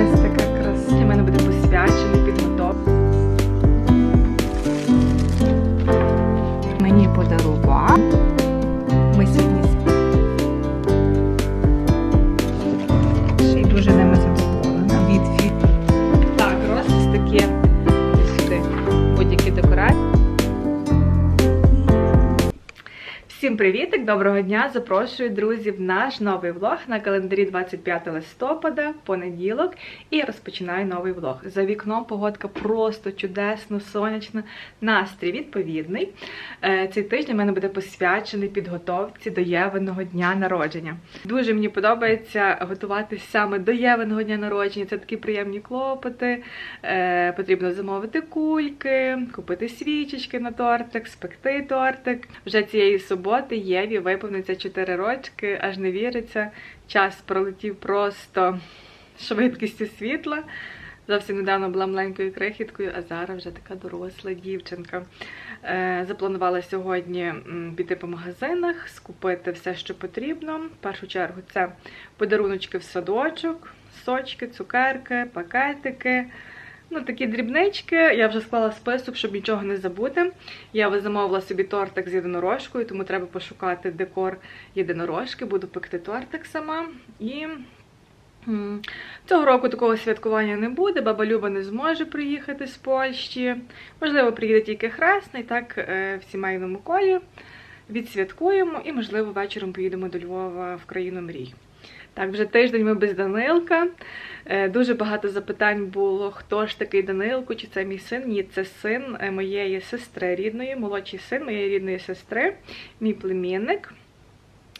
Ось така привітик, доброго дня! Запрошую друзів в наш новий влог на календарі 25 листопада, понеділок, і розпочинаю новий влог. За вікном погодка просто чудесно, сонячна, настрій відповідний. Е, Цей тиждень в мене буде посвячений підготовці до Євиного дня народження. Дуже мені подобається готуватися саме до Євиного дня народження. Це такі приємні клопоти. Е, Потрібно замовити кульки, купити свічечки на тортик, спекти тортик. Вже цієї суботи Єві виповниться 4 рочки, аж не віриться. Час пролетів просто швидкістю світла. Зовсім недавно була маленькою крихіткою, а зараз вже така доросла дівчинка. Е, Запланувала сьогодні піти по магазинах, скупити все, що потрібно. В першу чергу це подаруночки в садочок, сочки, цукерки, пакетики. Ну, такі дрібнички. Я вже склала список, щоб нічого не забути. Я замовила собі тортик з єдинорожкою, тому треба пошукати декор єдинорожки. Буду пекти тортик сама. І цього року такого святкування не буде. Баба Люба не зможе приїхати з Польщі. Можливо, приїде тільки хресний, так е, в сімейному колі. Відсвяткуємо і, можливо, вечором поїдемо до Львова в країну мрій. Так, вже тиждень ми без Данилка. Е, Дуже багато запитань було, хто ж такий Данилко, чи це мій син? Ні, це син е, моєї сестри рідної, молодший син моєї рідної сестри, мій племінник.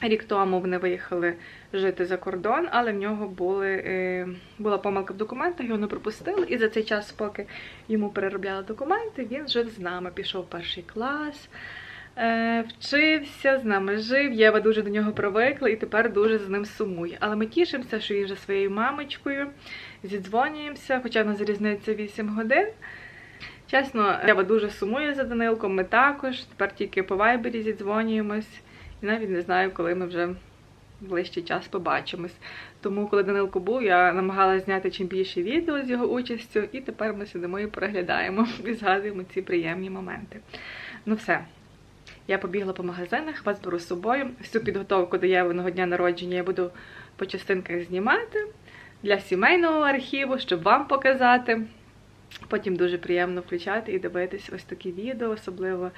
Рік тому вони виїхали жити за кордон, але в нього були, е, була помилка в документах, його не пропустили. І за цей час, поки йому переробляли документи, він жив з нами, пішов перший клас. Е, Вчився, з нами жив. Єва дуже до нього привикла і тепер дуже з ним сумує. Але ми тішимося, що він вже своєю мамочкою зідзвонюємося, хоча в нас різниця 8 годин. Чесно, Єва дуже сумує за Данилком, ми також. Тепер тільки по вайбері зідзвонюємось. І навіть не знаю, коли ми вже в ближчий час побачимось. Тому, коли Данилко був, я намагалася зняти чим більше відео з його участю, і тепер ми сидимо і переглядаємо і згадуємо ці приємні моменти. Ну все. Я побігла по магазинах, вас беру з собою. Всю підготовку до Євиного дня народження я буду по частинках знімати для сімейного архіву, щоб вам показати. Потім дуже приємно включати і дивитись ось такі відео, особливо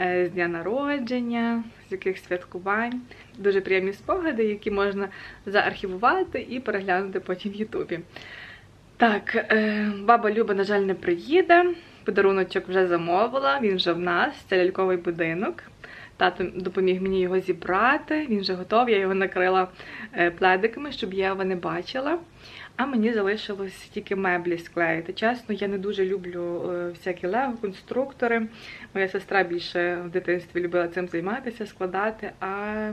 е, з дня народження, з яких святкувань. Дуже приємні спогади, які можна заархівувати і переглянути потім в Ютубі. Так, е, баба Люба, на жаль, не приїде. Подаруночок вже замовила, він вже в нас, це ляльковий будинок. Тато допоміг мені його зібрати, він вже готовий, я його накрила е, пледиками, щоб я його не бачила. А мені залишилось тільки меблі склеїти. Чесно, я не дуже люблю е, всякі лего, конструктори. Моя сестра більше в дитинстві любила цим займатися, складати, а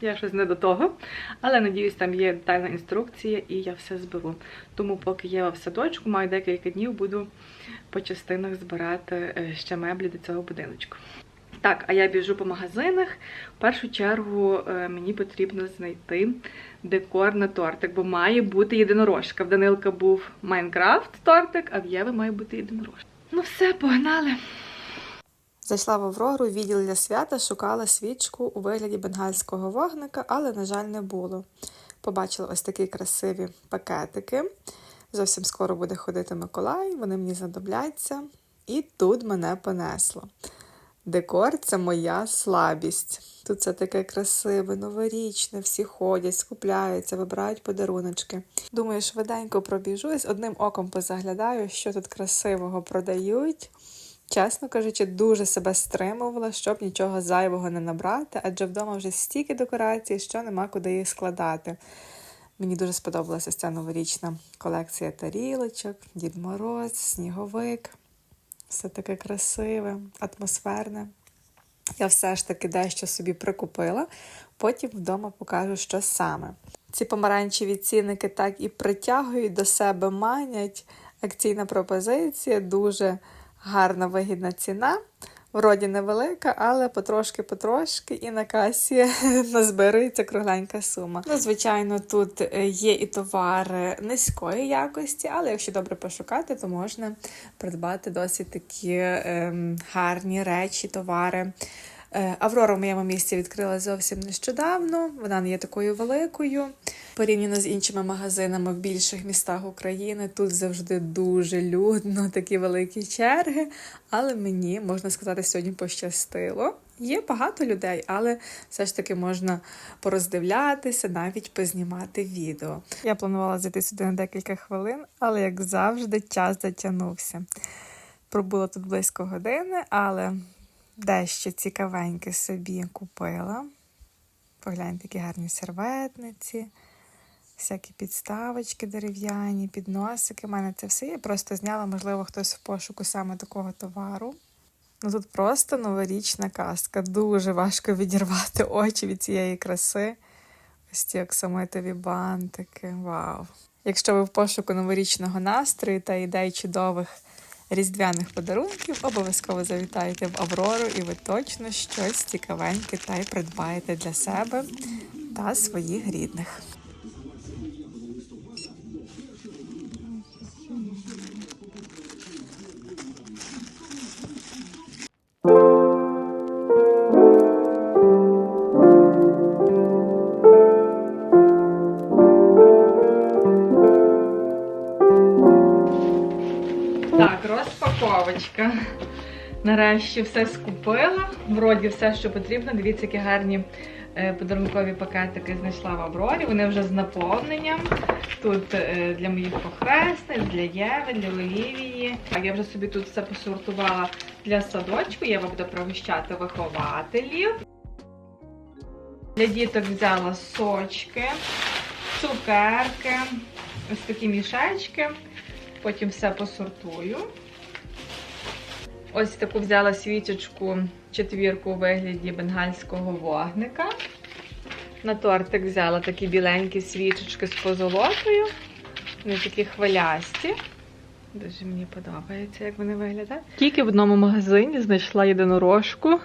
я щось не до того. Але надіюсь, там є детальна інструкція і я все зберу. Тому, поки я в садочку, маю декілька днів, буду по частинах збирати е, ще меблі до цього будиночку. Так, а я біжу по магазинах. В першу чергу е, мені потрібно знайти декор на тортик, бо має бути єдинорожка. В Данилка був Майнкрафт тортик, а в Єви має бути єдинорожка. Ну все, погнали! Зайшла в Аврору, відділ для свята, шукала свічку у вигляді бенгальського вогника, але, на жаль, не було. Побачила ось такі красиві пакетики. Зовсім скоро буде ходити Миколай, вони мені знадобляться. І тут мене понесло. Декор це моя слабість. Тут це таке красиве, новорічне, всі ходять, скупляються, вибирають подаруночки. Думаю, швиденько пробіжусь, одним оком позаглядаю, що тут красивого продають. Чесно кажучи, дуже себе стримувала, щоб нічого зайвого не набрати, адже вдома вже стільки декорацій, що нема куди їх складати. Мені дуже сподобалася ця новорічна колекція тарілочок, Дід Мороз, Сніговик. Все таке красиве, атмосферне. Я все ж таки дещо собі прикупила, потім вдома покажу, що саме. Ці помаранчеві цінники так і притягують до себе, манять. Акційна пропозиція, дуже гарна вигідна ціна. Вроді невелика, але потрошки-потрошки і на касі назбирується кругленька сума. Ну, звичайно, тут е, є і товари низької якості, але якщо добре пошукати, то можна придбати досить такі ем, гарні речі, товари. Е, Аврора в моєму місті відкрила зовсім нещодавно. Вона не є такою великою. Порівняно з іншими магазинами в більших містах України. Тут завжди дуже людно, такі великі черги. Але мені можна сказати, сьогодні пощастило. Є багато людей, але все ж таки можна пороздивлятися, навіть познімати відео. Я планувала зайти сюди на декілька хвилин, але як завжди, час затягнувся. Пробула тут близько години, але дещо цікавеньке собі купила. Погляньте, які гарні серветниці, всякі підставочки дерев'яні, підносики. У мене це все є. Просто зняла, можливо, хтось в пошуку саме такого товару. Ну тут просто новорічна казка. Дуже важко відірвати очі від цієї краси. Ось ці оксамитові бантики. Вау! Якщо ви в пошуку новорічного настрою та ідей чудових різдвяних подарунків, обов'язково завітайте в Аврору, і ви точно щось цікавеньке та й придбаєте для себе та своїх рідних. Так, розпаковочка. Нарешті все скупила. Вроді все, що потрібно. Дивіться, які гарні е, подарункові пакетики знайшла в Аврорі. Вони вже з наповненням. Тут е, для моїх похресних, для Єви, для Олівії. Я вже собі тут все посортувала для садочку. Єва буде провіщати вихователів. Для діток взяла сочки, цукерки, ось такі мішечки. Потім все посортую. Ось таку взяла свічечку четвірку у вигляді бенгальського вогника. На тортик взяла такі біленькі свічечки з позолотою. Вони такі хвилясті. Дуже мені подобається, як вони виглядають. Тільки в одному магазині знайшла єдинорожку.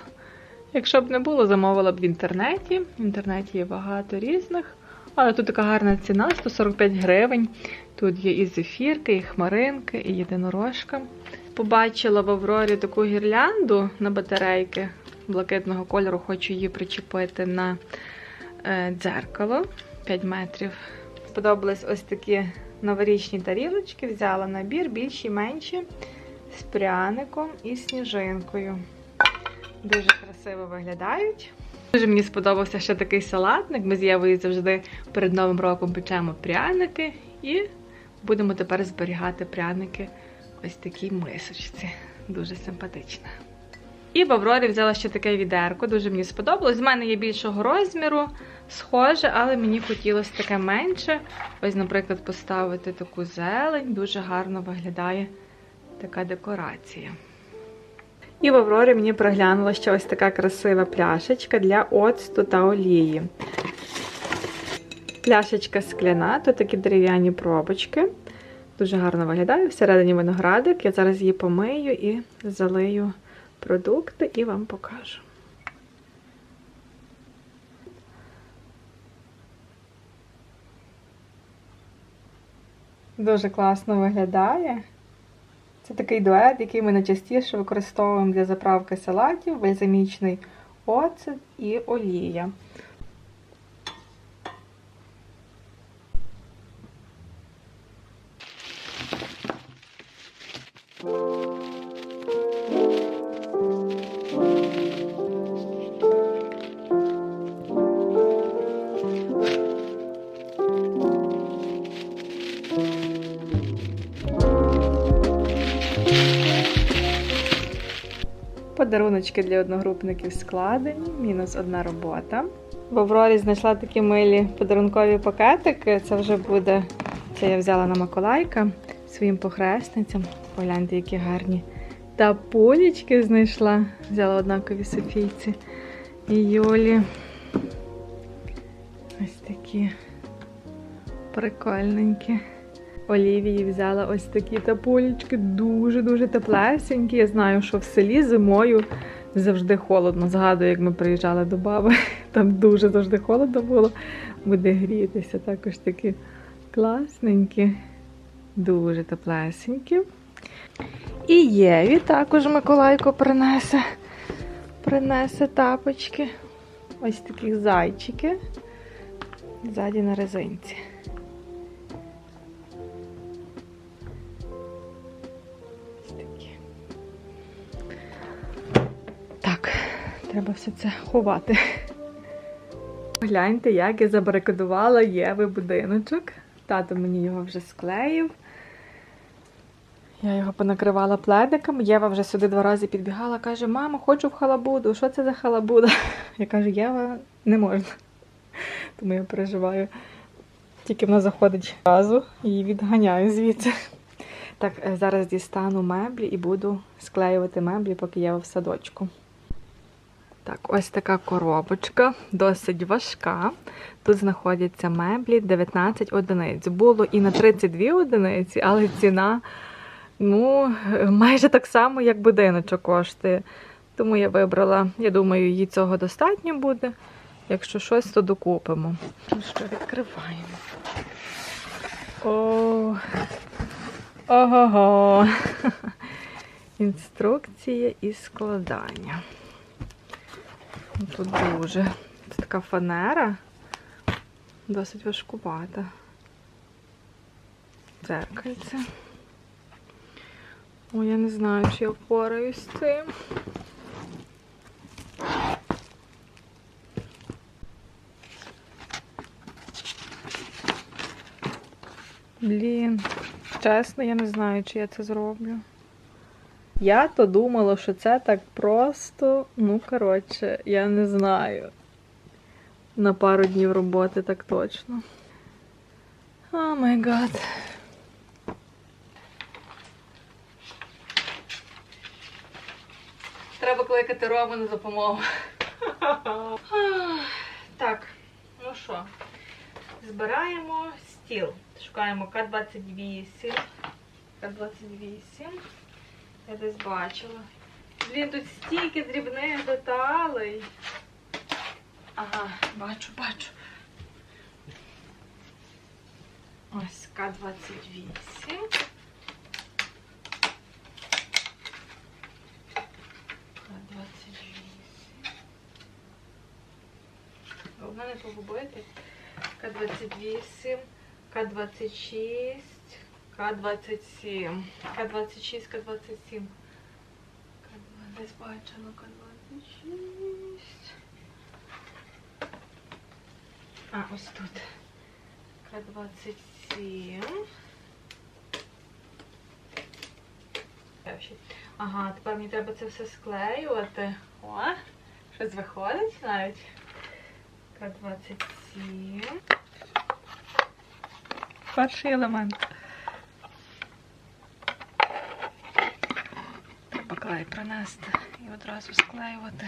Якщо б не було, замовила б в інтернеті. В інтернеті є багато різних. Але тут така гарна ціна 145 гривень. Тут є і зефірки, і хмаринки, і єдинорожка. Побачила в Аврорі таку гірлянду на батарейки блакитного кольору. Хочу її причепити на е, дзеркало 5 метрів. Сподобались ось такі новорічні тарілочки. Взяла набір, більші, менші, з пряником і сніжинкою. Дуже красиво виглядають. Дуже мені сподобався ще такий салатник. Ми з Євою завжди перед Новим роком печемо пряники і будемо тепер зберігати пряники ось такій мисочці. Дуже симпатично. І в Аврорі взяла ще таке відерко, дуже мені сподобалось. З мене є більшого розміру, схоже, але мені хотілося таке менше. Ось, наприклад, поставити таку зелень, дуже гарно виглядає така декорація. І в Аврорі мені приглянула ще ось така красива пляшечка для оцту та олії. Пляшечка скляна, тут такі дерев'яні пробочки. Дуже гарно виглядає. Всередині виноградик. Я зараз її помию і залию продукти і вам покажу. Дуже класно виглядає. Це такий дует, який ми найчастіше використовуємо для заправки салатів, бальзамічний оцет і олія. Подаруночки для одногрупників складені, мінус одна робота. В Аврорі знайшла такі милі подарункові пакетики. Це вже буде. Це я взяла на Миколайка своїм похресницям. Погляньте, які гарні. Та пулічки знайшла. Взяла однакові Софійці і Юлі. Ось такі прикольненькі. Олівії взяла ось такі тапулечки, дуже-дуже теплесенькі. Я знаю, що в селі зимою Завжди холодно. Згадую, як ми приїжджали до баби. Там дуже завжди холодно було. Буде грітися. Також такі класненькі, дуже теплесенькі. І Єві також Миколайко принесе. Принесе тапочки. Ось такі зайчики. Ззаді на резинці. Треба все це ховати. Гляньте, як я забарикадувала Єви будиночок. Тато мені його вже склеїв. Я його понакривала пледиком. Єва вже сюди два рази підбігала, каже: Мама, хочу в халабуду. Що це за халабуда? Я кажу, Єва, не можна. Тому я переживаю. Тільки вона заходить разу, її відганяю звідси. Так, е, зараз дістану меблі і буду склеювати меблі, поки Єва в садочку. Так, ось така коробочка, досить важка. Тут знаходяться меблі 19 одиниць. Було і на 32 одиниці, але ціна ну, майже так само, як будиночок коштує. Тому я вибрала, я думаю, їй цього достатньо буде. Якщо щось, то докупимо. Ну що, відкриваємо. О, ого-го. Інструкція із складання. Ну, Тут дуже. Це така фанера. Досить важкувата. Дзеркальце. О, я не знаю, чи я впораюсь з цим. Блін, чесно, я не знаю, чи я це зроблю. Я то думала, що це так просто. Ну, коротше, я не знаю. На пару днів роботи так точно. О май гад. Треба кликати Рому на допомогу. так, ну що, збираємо стіл. Шукаємо К-28. К-28. Я десь бачила. Блін, тут стільки дрібних деталей. Ага, бачу, бачу. Ось К-28. К-28. Головне не погубити. К-28, К-26, К-27. К-26, К-27. Десь бачила К-26. А, ось тут. К-27. Ага, тепер мені треба це все склеювати. О, щось виходить навіть. К-27. Перший елемент. Клей принести і одразу склеювати.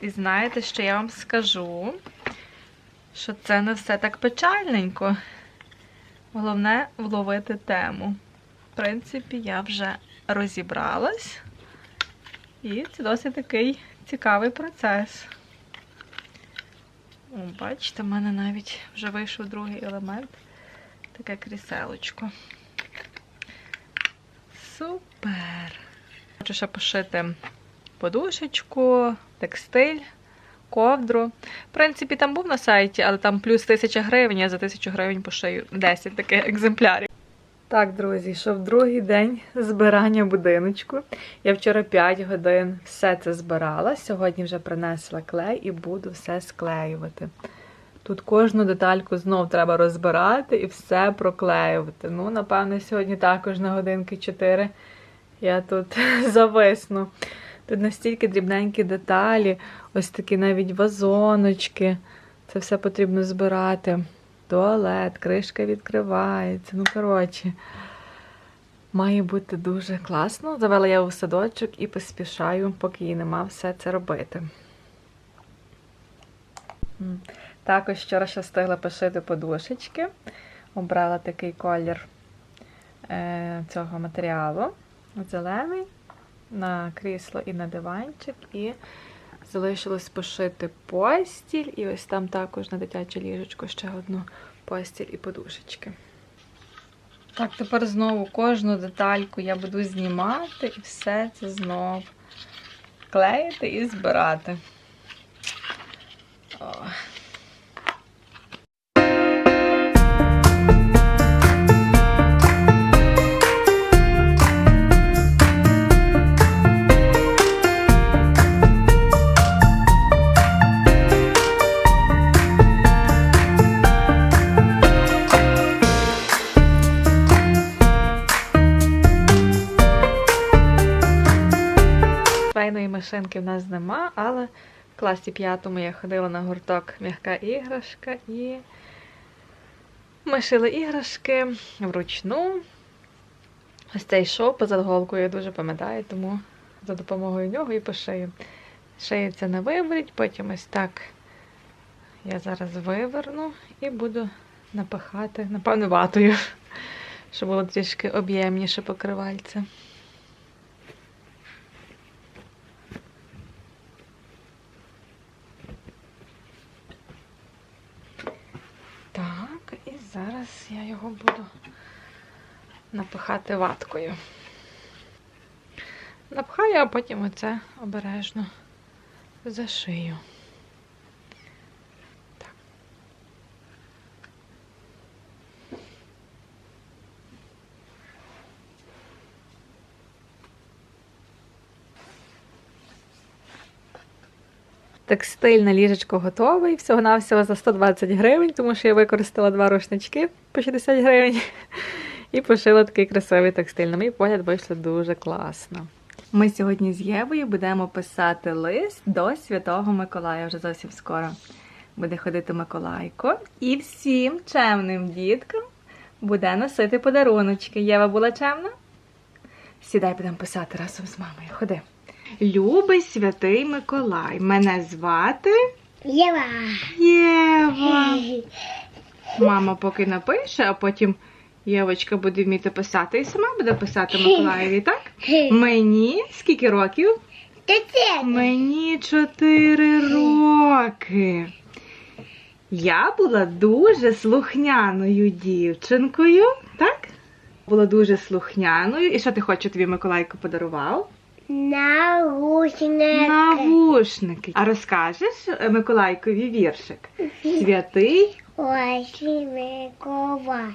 І знаєте, що я вам скажу? Що це не все так печальненько. Головне вловити тему. В принципі, я вже розібралась. І це досить такий цікавий процес. О, бачите, в мене навіть вже вийшов другий елемент. Таке кріселочко. Супер! Хочу ще пошити подушечку, текстиль, ковдру. В принципі, там був на сайті, але там плюс 1000 гривень, я за 1000 гривень пошию 10 таких екземплярів. Так, друзі, йшов другий день збирання будиночку. Я вчора 5 годин все це збирала. Сьогодні вже принесла клей і буду все склеювати. Тут кожну детальку знов треба розбирати і все проклеювати. Ну, напевне, сьогодні також на годинки 4 я тут зависну. Тут настільки дрібненькі деталі, ось такі навіть вазоночки. Це все потрібно збирати. Туалет, кришка відкривається. Ну, коротше, має бути дуже класно. Завела я у садочок і поспішаю, поки її нема, все це робити. Також вчора ще встигла пошити подушечки. Обрала такий колір е, цього матеріалу. зелений на крісло і на диванчик, і залишилось пошити постіль, і ось там також на дитяче ліжечко ще одну постіль і подушечки. Так, тепер знову кожну детальку я буду знімати і все це знов клеїти і збирати. О. Швейної машинки в нас нема, але в класі п'ятому я ходила на гурток м'яка іграшка і ми шили іграшки вручну. Ось цей шов позад голкою я дуже пам'ятаю, тому за допомогою нього і пошию. Шиється на виворіть, потім ось так я зараз виверну і буду напихати, напевно, ватою, щоб було трішки об'ємніше покривальце. Так, і зараз я його буду напихати ваткою. Напхаю, а потім оце обережно зашию. Текстильне ліжечко готове, і всього-навсього за 120 гривень, тому що я використала два рушнички по 60 гривень і пошила такий красивий текстиль. На мій погляд вийшло дуже класно. Ми сьогодні з Євою будемо писати лист до Святого Миколая вже зовсім скоро. Буде ходити Миколайко і всім чемним діткам буде носити подаруночки. Єва була чемна? Сідай, будемо писати разом з мамою. Ходи. Любий святий Миколай. Мене звати Єва. Єва. Мама поки напише, а потім Євочка буде вміти писати і сама буде писати Миколаєві, так? Мені скільки років? Мені чотири роки. Я була дуже слухняною дівчинкою, так? Була дуже слухняною. І що ти хочеш, тобі Миколайко подарував? Наушники. Навушники. А розкажеш Миколайкові віршик? Святий Ось Микола.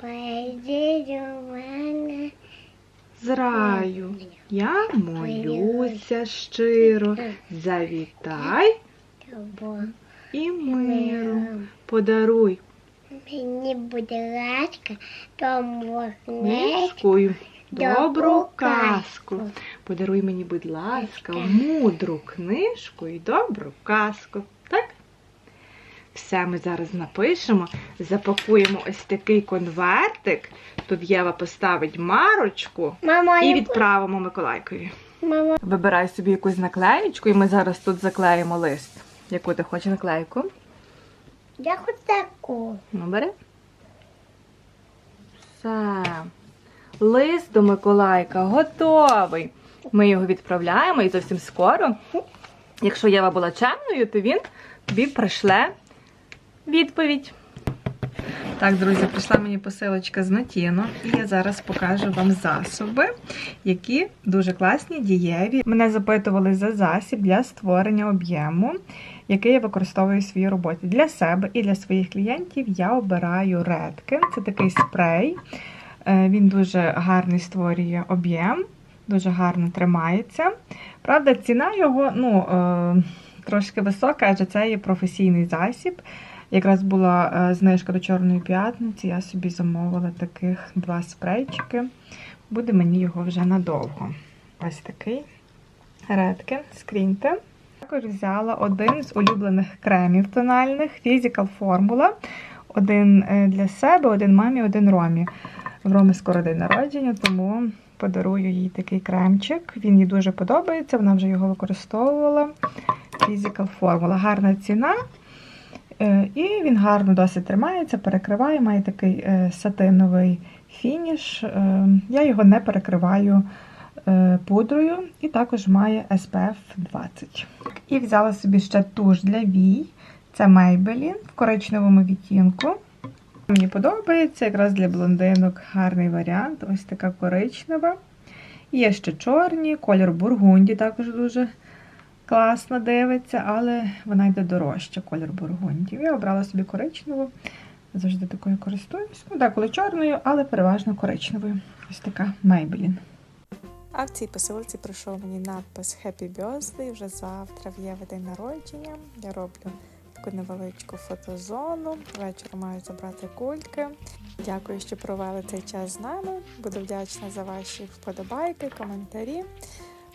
Пойди до мене. з раю. Я молюся щиро. Завітай і миру. Подаруй Мені буде ласка, тому не низькою добру казку. Подаруй мені, будь ласка, мудру книжку і добру казку. Так? Все ми зараз напишемо, запакуємо ось такий конвертик. Тут Єва поставить марочку Мама, і відправимо Миколайкові. Мама, Вибирай собі якусь наклеєчку, і ми зараз тут заклеїмо лист. Яку ти хочеш наклейку? я хочу таку. Ну, бери. Все. Лист до Миколайка готовий. Ми його відправляємо і зовсім скоро. Якщо Єва була чемною, то він тобі пришле відповідь. Так, друзі, прийшла мені посилочка з Натіно, і я зараз покажу вам засоби, які дуже класні, дієві. Мене запитували за засіб для створення об'єму, який я використовую в своїй роботі. Для себе і для своїх клієнтів я обираю редки. Це такий спрей. Е, Він дуже гарний створює об'єм, дуже гарно тримається. Правда, ціна його ну, е, трошки висока, адже це є професійний засіб. Якраз була е, знижка до Чорної п'ятниці, я собі замовила таких два спрейчики. Буде мені його вже надовго. Ось такий Redken, скріньте. Також взяла один з улюблених кремів тональних Physical Formula. Один для себе, один мамі, один Ромі. В Ромі скоро день народження, тому подарую їй такий кремчик. Він їй дуже подобається, вона вже його використовувала. Physical Formula. Гарна ціна. Е, І він гарно досить тримається, перекриває, має такий е, сатиновий фініш. Е, Я його не перекриваю пудрою і також має SPF 20. І взяла собі ще туш для вій. Це Maybelline в коричневому відтінку. Мені подобається якраз для блондинок гарний варіант. Ось така коричнева. Є ще чорні, колір бургунді також дуже класно дивиться, але вона йде дорожче, колір бургунді. Я обрала собі коричневу. Завжди такою користуюсь. Ну, деколи чорною, але переважно коричневою. Ось така Maybelline. А в цій посилці прийшов мені надпис Happy Birthday. Вже завтра в Єви день народження. Я роблю таку невеличку фотозону. Вечором маю забрати кульки. Дякую, що провели цей час з нами. Буду вдячна за ваші вподобайки, коментарі.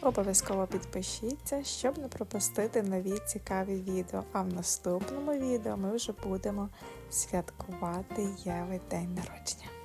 Обов'язково підпишіться, щоб не пропустити нові цікаві відео. А в наступному відео ми вже будемо святкувати Єви день народження.